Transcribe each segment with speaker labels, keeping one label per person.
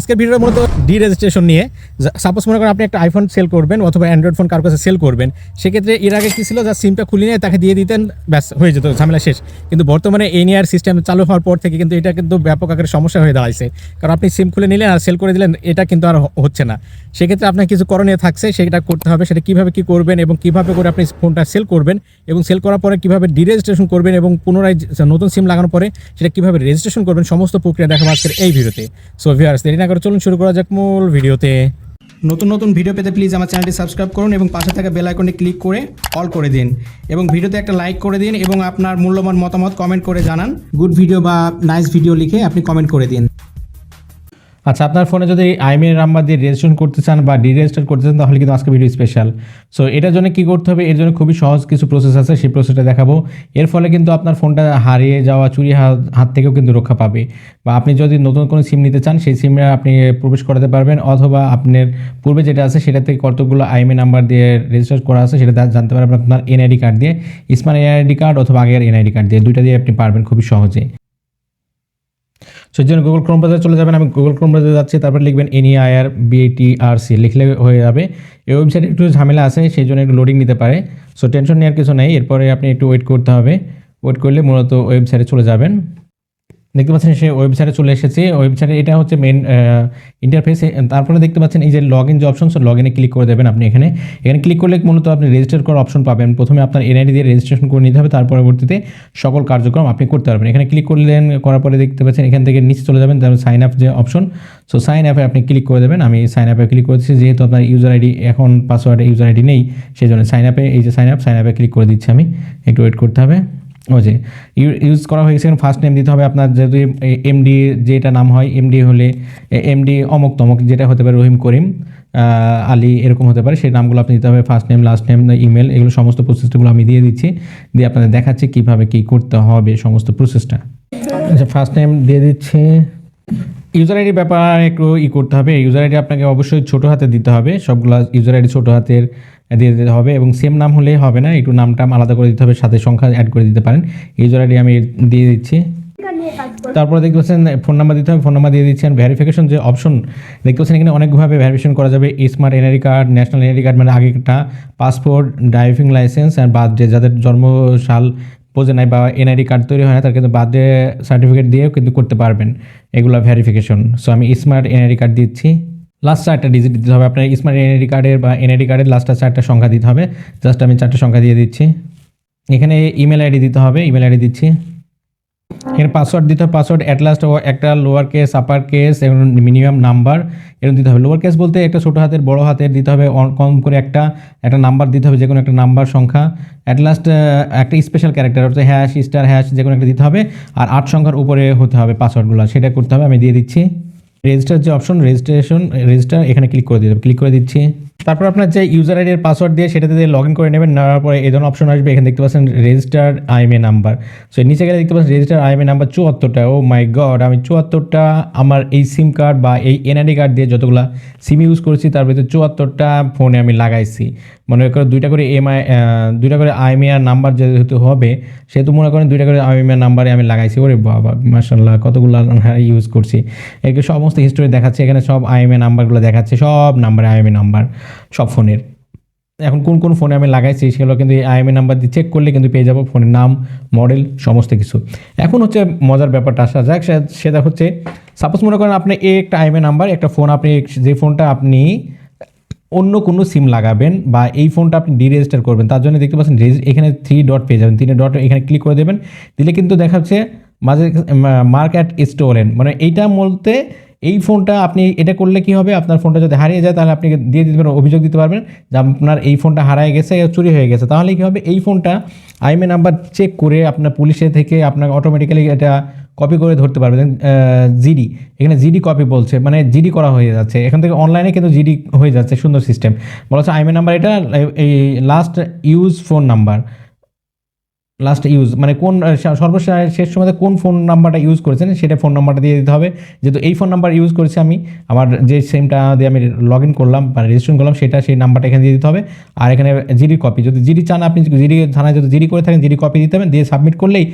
Speaker 1: আজকের ভিডিওটা মূলত ডি রেজিস্ট্রেশন নিয়ে সাপোজ মনে করেন আপনি একটা আইফোন সেল করবেন অথবা অ্যান্ড্রয়েড ফোন কারও কাছে সেল করবেন, সেক্ষেত্রে এর আগে কী ছিল? যা সিমটা খুলে নিয়ে তাকে দিয়ে দিতেন, ব্যাস, হয়ে যেত, ঝামেলা শেষ। কিন্তু বর্তমানে এই নিয়ার সিস্টেম চালু হওয়ার পর থেকে কিন্তু এটা কিন্তু ব্যাপক আকারে সমস্যা হয়ে দাঁড়াইছে। কারণ আপনি সিম খুলে নিলেন আর সেল করে দিলেন, এটা কিন্তু আর হচ্ছে না। সেক্ষেত্রে আপনার কিছু করণীয় থাকছে, সেটা করতে হবে, সেটা কীভাবে কী করবেন এবং কীভাবে করে আপনি ফোনটা সেল করবেন এবং সেল করার পরে কীভাবে ডি রেজিস্ট্রেশন করবেন এবং পুনরায় নতুন সিম লাগানোর পরে সেটা কীভাবে রেজিস্ট্রেশন করবেন, সমস্ত প্রক্রিয়া দেখাবো আজকের এই ভিডিওতে। সো ভিউয়ার্স দেরি না করে চলুন শুরু করা যাক মূল ভিডিওতে।
Speaker 2: নতুন নতুন ভিডিও পেতে প্লিজ আমার চ্যানেলটি সাবস্ক্রাইব করুন এবং পাশে থাকা বেল আইকনে ক্লিক করে অল করে দিন। এবং ভিডিওতে একটা লাইক করে দিন এবং আপনার মূল্যবান মতামত কমেন্ট করে জানান। গুড ভিডিও বা নাইস ভিডিও লিখে আপনি কমেন্ট করে দিন।
Speaker 1: আচ্ছা আপনার ফোনে যদি আইমের নাম্বার দিয়ে রেজিস্ট্রেশন করতে চান বা ডি রেজিস্টার করতে চান, তাহলে কিন্তু আজকে ভিডিও স্পেশাল সো এটার জন্য কী করতে হবে? এর জন্য খুবই সহজ কিছু প্রসেস আছে, সেই প্রসেসটা দেখাবো। এর ফলে কিন্তু আপনার ফোনটা হারিয়ে যাওয়া, চুরি হাত থেকেও কিন্তু রক্ষা পাবে। বা আপনি যদি নতুন কোনো সিম নিতে চান, সেই সিমে আপনি প্রবেশ করাতে পারবেন, অথবা আপনার পূর্বে যেটা আছে, সেটা থেকে কতগুলো আইএমএ নাম্বার দিয়ে রেজিস্টার করা আছে, সেটা জানতে পারবেন আপনার এনআইডি কার্ড দিয়ে। স্মার্ট এনআইডি কার্ড অথবা আগের এনআইডি কার্ড দিয়ে। দুইটা দিয়ে আপনি পারবেন খুবই সহজে। সেই জন্য গুগল ক্রোম ব্রাউজারে চলে যাবেন। আমি গুগল ক্রোম ব্রাউজারে যাচ্ছি, তারপর লিখবেন এনইআইআর বিটিআরসি লিখলে হয়ে যাবে। এই ওয়েবসাইটে একটু ঝামেলা আছে সেই জন্য একটু লোডিং নিতে পারে। সো টেনশন নেওয়ার কিছু নেই, এরপরে আপনি একটু ওয়েট করতে হবে। ওয়েট করলে মূলত ওয়েবসাইটে চলে যাবেন। দেখতে পাচ্ছেন সেই ওয়েবসাইটে চলে এসেছে। ওয়েবসাইটে এটা হচ্ছে মেন ইন্টারফেস তারপরে দেখতে পাচ্ছেন এই যে লগ ইন যে অপশন লগ ইনে ক্লিক করে দেবেন আপনি এখানে। এখানে ক্লিক করলে মূলত আপনি রেজিস্টার করার অপশন পাবেন। প্রথমে আপনার এনআইডি দিয়ে রেজিস্ট্রেশন করে নিতে হবে, তার পরবর্তীতে সকল কার্যক্রম আপনি করতে পারবেন। এখানে ক্লিক করলেন, করার পরে দেখতে পাচ্ছেন এখান থেকে নিচে চলে যাবেন তারপর সাইন আপ যে অপশন সো সাইন আপে আপনি ক্লিক করে দেবেন। আমি সাইন আপে ক্লিক করেছি, যেহেতু আপনার ইউজার আইডি এখন পাসওয়ার্ডে ইউজার আইডি নেই, সেই জন্য সাইন আপে এই যে সাইন আপ সাইন আপে ক্লিক করে দিচ্ছি আমি। একটু ওয়েট করতে হবে। ও যে ইউজ করা হয়ে গেছে ফার্স্ট নেম দিতে হবে আপনার যদি এমডি যেটা নাম হয় এমডি হলে এমডি অমুক তমক যেটা হতে পারে রহিম করিম আলী এরকম হতে পারে, সেই নামগুলো আপনি দিতে হবে first name last name email এগুলো সমস্ত প্রসেসগুলো আমি দিয়ে দিচ্ছি, দিয়ে আপনাদের দেখাচ্ছি কীভাবে কী করতে হবে সমস্ত প্রসেসটা আচ্ছা ফার্স্ট নেম দিয়ে দিচ্ছে। ইউজার আইডি ব্যাপার একটু ই করতে হবে ইউজার আইডি আপনাকে অবশ্যই ছোটো হাতে দিতে হবে, সবগুলো ইউজার আইডি ছোটো হাতের দিয়ে দিতে হবে এবং সেম নাম হলেই হবে না, একটু নামটা আলাদা করে দিতে হবে, সাথে সংখ্যা অ্যাড করে দিতে পারেন। ইউজার আইডি আমি দিয়ে দিচ্ছি। তারপরে দেখতে পাচ্ছেন ফোন নাম্বার দিতে হবে ফোন নাম্বার দিয়ে দিচ্ছেন ভেরিফিকেশন যে অপশন দেখতে পাচ্ছেন এখানে অনেকভাবে ভেরিফিকেশন করা যাবে। Smart NID card national NID card মানে আগেটা পাসপোর্ট ড্রাইভিং লাইসেন্স আর বার্থডে যাদের জন্ম সাল বোঝে নাই বা এনআইডি কার্ড তৈরি হয় না, তার কিন্তু বার্থডে সার্টিফিকেট দিয়েও কিন্তু করতে পারবেন এগুলো ভেরিফিকেশন সো আমি স্মার্ট এনআইডি কার্ড দিচ্ছি। লাস্ট চারটা ডিজিট দিতে হবে। আপনার স্মার্ট এনআইডি কার্ডের বা এনআইডি কার্ডের লাস্টটা চারটা সংখ্যা দিতে হবে। জাস্ট আমি চারটা সংখ্যা দিয়ে দিচ্ছি। এখানে ইমেল আইডি দিতে হবে। ইমেল আইডি দিচ্ছি। এখানে পাসওয়ার্ড দিতে হবে। পাসওয়ার্ড অ্যাট লাস্ট একটা লোয়ার কেস আপার কেস এবং মিনিমাম নাম্বার এরকম দিতে হবে। লোয়ার কেস বলতে একটা ছোটো হাতের, বড় হাতের দিতে হবে। কম করে একটা একটা নাম্বার দিতে হবে যে কোনো একটা নাম্বার সংখ্যা। অ্যাট লাস্ট একটা স্পেশাল ক্যারেক্টার অর্থাৎ হ্যাশ স্টার হ্যাশ যে কোনো একটা দিতে হবে। আর আট সংখ্যার উপরে হতে হবে পাসওয়ার্ডগুলো সেটা করতে হবে। আমি দিয়ে দিচ্ছি। রেজিস্টার যে অপশন, রেজিস্ট্রেশন, রেজিস্টার, এখানে ক্লিক করে হবে ক্লিক করে দিচ্ছি। তারপর আপনার যে ইউজার আইডির পাসওয়ার্ড দিয়ে সেটাতে দিয়ে লগ ইন করে নেবেন, নেওয়ার পরে এই ধরনের অপশন আসবে, এখানে দেখতে পাচ্ছেন রেজিস্টার আইএমএ নাম্বার সো নিচে গেলে দেখতে পাচ্ছেন রেজিস্টার আইএমএ নাম্বার চুয়াত্তরটা। ও মাই গড আমি চুয়াত্তরটা, আমার এই সিম কার্ড বা এই এনআইডি কার্ড দিয়ে যতগুলো সিম ইউজ করেছি, তার ভিতরে চুয়াত্তরটা ফোনে আমি লাগাইছি। মনে করে দুইটা করে এমআই দুইটা করে আইএমআর নাম্বার যেহেতু হবে, সেহেতু মনে করেন দুইটা করে আইএমআর নাম্বারে আমি লাগাইছি। ওরে বাবা মার্শাল্লাহ কতগুলো ইউজ করছি। একে সমস্ত হিস্টোরি দেখাচ্ছে। এখানে সব আইএমএ নাম্বারগুলো দেখাচ্ছে। সব নাম্বারে আইএমএ নাম্বার সব ফোনের। এখন কোন কোন ফোনে আমি লাগাইছি সেগুলো কিন্তু এই আইএমএ নাম্বার দিয়ে চেক করলে কিন্তু পেয়ে যাব ফোনের নাম মডেল সমস্ত কিছু। এখন হচ্ছে মজার ব্যাপারটা আসা যাক সেটা হচ্ছে সাপোজ মনে করেন আপনি এই একটা আইএমএ নাম্বার একটা ফোন আপনি, যে ফোনটা আপনি অন্য কোনো সিম লাগাবেন বা এই ফোনটা আপনি ডিরেজিস্টার করবেন, তার জন্য দেখতে পাচ্ছেন এখানে থ্রি ডট পেয়ে যাবেন। তিনটে ডট এখানে ক্লিক করে দেবেন। দিলে কিন্তু দেখা দেখাচ্ছে মাঝে মার্ক অ্যাট স্টোরেন মানে এইটা বলতে এই ফোনটা আপনি এটা করলে কি হবে? আপনার ফোনটা যদি হারিয়ে যায়, তাহলে আপনি দিয়ে দিতে পারেন, অভিযোগ দিতে পারবেন যে আপনার এই ফোনটা হারিয়ে গেছে চুরি হয়ে গেছে। তাহলে কি হবে? এই ফোনটা আইএমএ নাম্বার চেক করে আপনার পুলিশে থেকে আপনার অটোমেটিক্যালি এটা কপি করে ধরতে পারবেন জিডি, এখানে জিডি কপি বলছে মানে জিডি করা হয়ে যাচ্ছে। এখান থেকে অনলাইনে কিন্তু জিডি হয়ে যাচ্ছে, সুন্দর সিস্টেম বলা হচ্ছে আইএমএ নাম্বার এটা, এই last use phone number last use মানে কোন সর্বশেষ শেষ সময়তে কোন ফোন নাম্বারটা ইউজ করেছেন, সেটা ফোন নাম্বারটা দিয়ে দিতে হবে। যেহেতু এই ফোন নাম্বার ইউজ করেছি আমি, আমার যে সিমটা দিয়ে আমি লগ ইন করলাম বা রেজিস্ট্রেশন করলাম, সেটা সেই নাম্বারটা এখানে দিয়ে দিতে হবে। আর এখানে জিডি কপি যদি জিডি চান আপনি জিডি থানায় যদি জিডি করে থাকেন জিডি কপি দিতে হবে, দিয়ে সাবমিট করলেই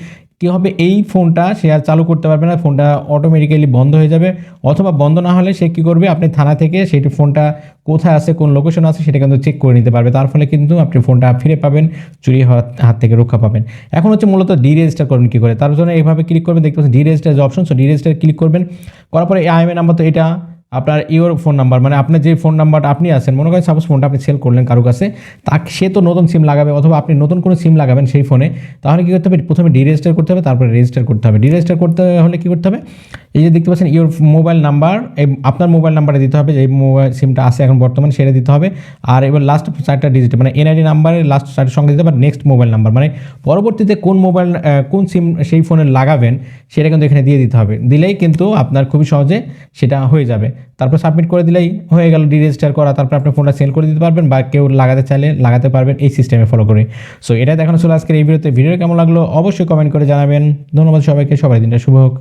Speaker 1: কী হবে? এই ফোনটা সে আর চালু করতে পারবে না, ফোনটা অটোমেটিক্যালি বন্ধ হয়ে যাবে। অথবা বন্ধ না হলে সে কী করবে? আপনি থানা থেকে সেটি ফোনটা কোথায় আছে, কোন লোকেশন আছে, সেটা কিন্তু চেক করে নিতে পারবে। তার ফলে কিন্তু আপনি ফোনটা ফিরে পাবেন, চুরি হওয়ার হাত থেকে রক্ষা পাবেন। এখন হচ্ছে মূলত ডি রেজিস্টার করবেন কী করে? তার জন্য এইভাবে ক্লিক করবেন, দেখতে পাচ্ছেন ডি রেজিস্টার যে option so deregister click করবেন। করার পরে আইএমএ নাম্বার তো এটা আপনার ইওর ফোন নাম্বার মানে আপনার যে ফোন নাম্বারটা আপনি আছেন, মনে করেন সাপোজ ফোনটা আপনি সেল করলেন কারও কাছে, তাকে সে তো নতুন সিম লাগাবে অথবা আপনি নতুন কোনো সিম লাগাবেন সেই ফোনে তাহলে কী করতে হবে? প্রথমে ডিরেজিস্টার করতে হবে, তারপরে রেজিস্টার করতে হবে। ডিরেজিস্টার করতে হলে কী করতে হবে? এই যে দেখতে পাচ্ছেন ইওর মোবাইল নাম্বার আপনার মোবাইল নাম্বারে দিতে হবে যে মোবাইল সিমটা আছে এখন বর্তমানে, সেটা দিতে হবে। আর এবার লাস্ট চারটা ডিজিট মানে এনআইডি নাম্বারের লাস্ট চারটার সঙ্গে দিতে হবে নেক্সট মোবাইল নাম্বার মানে পরবর্তীতে কোন মোবাইল কোন সিম সেই ফোনে লাগাবেন, সেটা কিন্তু এখানে দিয়ে দিতে হবে। দিলেই কিন্তু আপনার খুবই সহজে সেটা হয়ে যাবে। তারপর সাবমিট করে দিলেই হয়ে গেল ডি রেজিস্টার করা, তারপর আপনার ফোনটা সেল করে দিতে পারবেন, বা কেউ লাগাতে চাইলে লাগাতে পারবেন এই সিস্টেমে ফলো করে। সো এটা দেখানো ছিল আজকের এই ভিডিওতে। ভিডিও কেমন লাগল অবশ্যই কমেন্ট করে জানাবেন। ধন্যবাদ সবাইকে, সবাই দিনটা শুভ হোক।